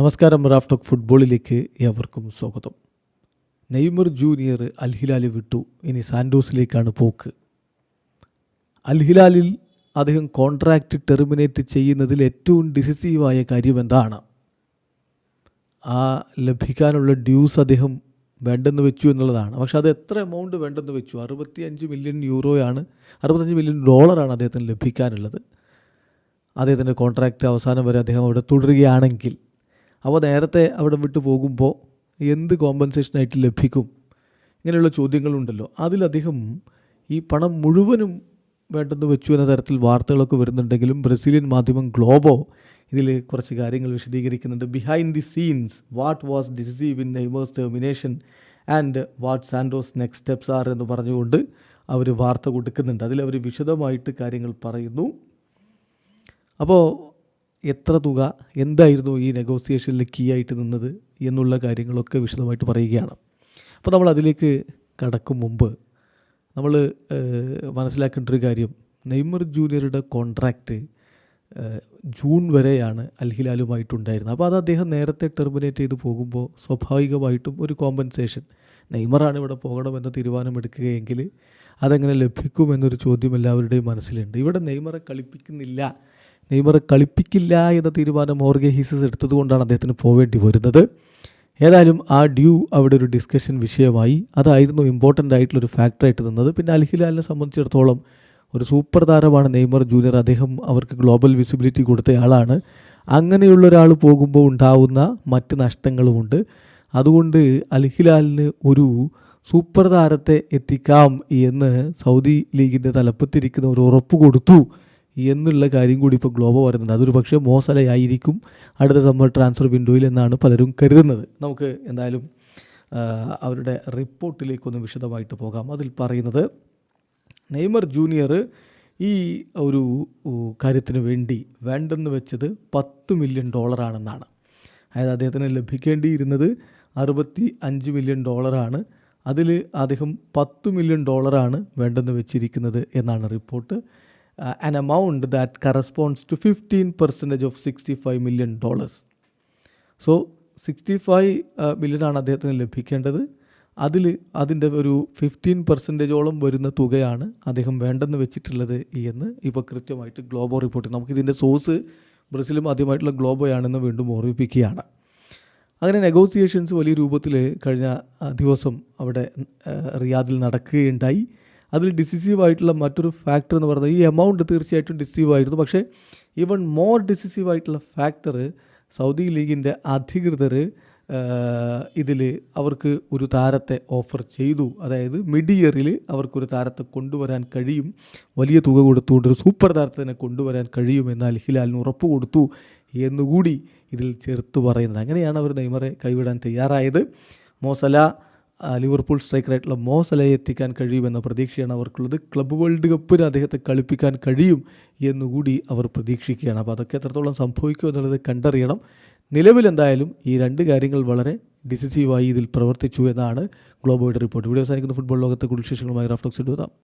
നമസ്കാരം Raf talk ഫുട്ബോളിലേക്ക് ഏവർക്കും സ്വാഗതം. നെയ്മർ ജൂനിയർ അൽഹിലാൽ വിട്ടു. ഇനി സാൻഡോസിലേക്കാണ് പോക്ക്. അൽഹിലാലിൽ അദ്ദേഹം കോൺട്രാക്റ്റ് ടെർമിനേറ്റ് ചെയ്യുന്നതിൽ ഏറ്റവും ഡിസിസീവായ കാര്യം എന്താണ്? ആ ലഭിക്കാനുള്ള ഡ്യൂസ് അദ്ദേഹം വേണ്ടെന്ന് വെച്ചു എന്നുള്ളതാണ്. പക്ഷെ അത് എത്ര എമൗണ്ട് വേണ്ടെന്ന് വെച്ചു? അറുപത്തിയഞ്ച് മില്യൺ യൂറോയാണ് അറുപത്തഞ്ച് മില്യൺ ഡോളറാണ് അദ്ദേഹത്തിന് ലഭിക്കാനുള്ളത്. അദ്ദേഹത്തിന്റെ കോൺട്രാക്റ്റ് അവസാനം വരെ അദ്ദേഹം അവിടെ തുടരുകയാണെങ്കിൽ അപ്പോൾ നേരത്തെ അവിടെ വിട്ടു പോകുമ്പോൾ എന്ത് കോമ്പൻസേഷനായിട്ട് ലഭിക്കും? ഇങ്ങനെയുള്ള ചോദ്യങ്ങളുണ്ടല്ലോ. അതിലധികം ഈ പണം മുഴുവനും വേണ്ടെന്ന് വെച്ചു എന്ന തരത്തിൽ വാർത്തകളൊക്കെ വരുന്നുണ്ടെങ്കിലും ബ്രസീലിയൻ മാധ്യമം ഗ്ലോബോ ഇതിൽ കുറച്ച് കാര്യങ്ങൾ വിശദീകരിക്കുന്നുണ്ട്. Behind the scenes what was decisive in Neymar's termination and what Santos next steps are എന്ന് പറഞ്ഞുകൊണ്ട് അവർ വാർത്ത കൊടുക്കുന്നുണ്ട്. അതിൽ അവർ വിശദമായിട്ട് കാര്യങ്ങൾ പറയുന്നു. അപ്പോൾ എത്ര തുക എന്തായിരുന്നു ഈ നെഗോസിയേഷനിൽ കീ ആയിട്ട് നിന്നത് എന്നുള്ള കാര്യങ്ങളൊക്കെ വിശദമായിട്ട് പറയുകയാണ്. അപ്പോൾ നമ്മൾ അതിലേക്ക് കടക്കും മുമ്പ് നമ്മൾ മനസ്സിലാക്കേണ്ട ഒരു കാര്യം. നെയ്മർ ജൂനിയറുടെ കോൺട്രാക്റ്റ് ജൂൺ വരെയാണ് അൽഹിലാലുമായിട്ടുണ്ടായിരുന്നത് അപ്പോൾ അത് അദ്ദേഹം നേരത്തെ ടെർമിനേറ്റ് ചെയ്ത് പോകുമ്പോൾ സ്വാഭാവികമായിട്ടും ഒരു കോമ്പൻസേഷൻ നെയ്മറാണ് ഇവിടെ പോകണമെന്ന തീരുമാനമെടുക്കുകയെങ്കിൽ അതെങ്ങനെ ലഭിക്കുമെന്നൊരു ചോദ്യം എല്ലാവരുടെയും മനസ്സിലുണ്ട്. ഇവിടെ നെയ്മറെ കളിപ്പിക്കുന്നില്ല നെയ്മറെ കളിപ്പിക്കില്ല എന്ന തീരുമാനം ഹോർഗെ ഹീസസ് എടുത്തതുകൊണ്ടാണ് അദ്ദേഹത്തിന് പോവേണ്ടി വരുന്നത്. ഏതായാലും ആ ഡ്യൂ അവിടെ ഒരു ഡിസ്കഷൻ വിഷയമായി. അതായിരുന്നു ഇമ്പോർട്ടന്റ് ആയിട്ടുള്ളൊരു ഫാക്ടറായിട്ട് നിന്നത്. പിന്നെ അൽഹിലാലിനെ സംബന്ധിച്ചിടത്തോളം ഒരു സൂപ്പർ താരമാണ് നെയ്മർ ജൂനിയർ അദ്ദേഹം അവർക്ക് ഗ്ലോബൽ വിസിബിലിറ്റി കൊടുത്തയാളാണ് അങ്ങനെയുള്ള ഒരാൾ പോകുമ്പോൾ ഉണ്ടാവുന്ന മറ്റ് നഷ്ടങ്ങളുമുണ്ട് അതുകൊണ്ട് അൽഹിലാലിന് ഒരു സൂപ്പർ താരത്തെ എത്തിക്കാം എന്ന് സൗദി ലീഗിന്റെ തലപ്പത്തിരിക്കുന്ന ഒരു ഉറപ്പ് കൊടുത്തു. എന്നുള്ള കാര്യം കൂടി ഇപ്പോൾ ഗ്ലോബോ പറയുന്നുണ്ട്. അതൊരു പക്ഷേ മോശലയായിരിക്കും അടുത്ത സമ്മർ ട്രാൻസ്ഫർ വിൻഡോയിൽ എന്നാണ് പലരും കരുതുന്നത്. നമുക്ക് എന്തായാലും അവരുടെ റിപ്പോർട്ടിലേക്കൊന്ന് വിശദമായിട്ട് പോകാം. അതിൽ പറയുന്നത് നെയ്മർ ജൂനിയർ ഈ ഒരു കാര്യത്തിന് വേണ്ടി വേണ്ടെന്ന് വെച്ചത് പത്ത് മില്യൺ ഡോളറാണെന്നാണ് അതായത് അദ്ദേഹത്തിന് ലഭിക്കേണ്ടിയിരുന്നത് അറുപത്തി അഞ്ച് മില്യൺ ഡോളറാണ് അതിൽ അദ്ദേഹം പത്ത് മില്യൺ ഡോളറാണ് വേണ്ടെന്ന് വെച്ചിരിക്കുന്നത് എന്നാണ് report. An amount that corresponds to fifteen percentage of sixty five million dollars so sixty five മില്യനാണ് അദ്ദേഹത്തിന് ലഭിക്കേണ്ടത്. അതിൽ അതിന്റെ ഒരു ഫിഫ്റ്റീൻ പെർസെന്റേജോളം വരുന്ന തുകയാണ് അദ്ദേഹം വേണ്ടെന്ന് വെച്ചിട്ടുള്ളത് എന്ന് ഇപ്പോൾ കൃത്യമായിട്ട് ഗ്ലോബോ റിപ്പോർട്ട് നമുക്കിതിന്റെ സോഴ്സ് ബ്രസീലും ആദ്യമായിട്ടുള്ള ഗ്ലോബോയാണെന്ന് വീണ്ടും ഓർമ്മിപ്പിക്കുകയാണ്. അങ്ങനെ നെഗോസിയേഷൻസ് വലിയ രൂപത്തിൽ കഴിഞ്ഞ ദിവസം അവിടെ റിയാദിൽ നടക്കുകയുണ്ടായി. അതിൽ ഡിസിസീവ് ആയിട്ടുള്ള മറ്റൊരു ഫാക്ടർ എന്ന് പറയുന്നത് ഈ എമൗണ്ട് തീർച്ചയായിട്ടും ഡിസീവ് ആയിരുന്നു പക്ഷേ ഈവൺ മോർ ഡിസിസീവ് ആയിട്ടുള്ള ഫാക്ടർ സൗദി ലീഗിന്റെ അധികൃതർ ഇതിൽ അവർക്ക് ഒരു താരത്തെ ഓഫർ ചെയ്തു. അതായത് മിഡ് ഇയറിൽ അവർക്കൊരു താരത്തെ കൊണ്ടുവരാൻ കഴിയും. വലിയ തുക കൊടുത്തുകൊണ്ട് ഒരു സൂപ്പർ താരത്തിനെ കൊണ്ടുവരാൻ കഴിയും എന്നാൽ ഹിലാലിന് ഉറപ്പ് കൊടുത്തു എന്നുകൂടി ഇതിൽ ചേർത്ത് പറയുന്നത്. അങ്ങനെയാണ് അവർ നെയ്മറെ കൈവിടാൻ തയ്യാറായത്. മോസല ലിവർപൂൾ സ്ട്രൈക്കറായിട്ടുള്ള മോസലയെ എത്തിക്കാൻ കഴിയുമെന്ന പ്രതീക്ഷയാണ് അവർക്കുള്ളത്. ക്ലബ്ബ് വേൾഡ് കപ്പിന് അദ്ദേഹത്തെ കളിപ്പിക്കാൻ കഴിയും എന്നുകൂടി അവർ പ്രതീക്ഷിക്കുകയാണ്. അപ്പോൾ അതൊക്കെ എത്രത്തോളം സംഭവിക്കും എന്നുള്ളത് കണ്ടറിയണം. നിലവിലെന്തായാലും ഈ രണ്ട് കാര്യങ്ങൾ വളരെ ഡിസിസീവായി ഇതിൽ പ്രവർത്തിച്ചു എന്നാണ് ഗ്ലോബോയുടെ റിപ്പോർട്ട്. വീഡിയോ സാധിക്കുന്ന ഫുട്ബോൾ ലോകത്തെ കൂടുതൽ വിശേഷങ്ങളുമായി റാഫ്റ്റോക്സ് ഇടുക.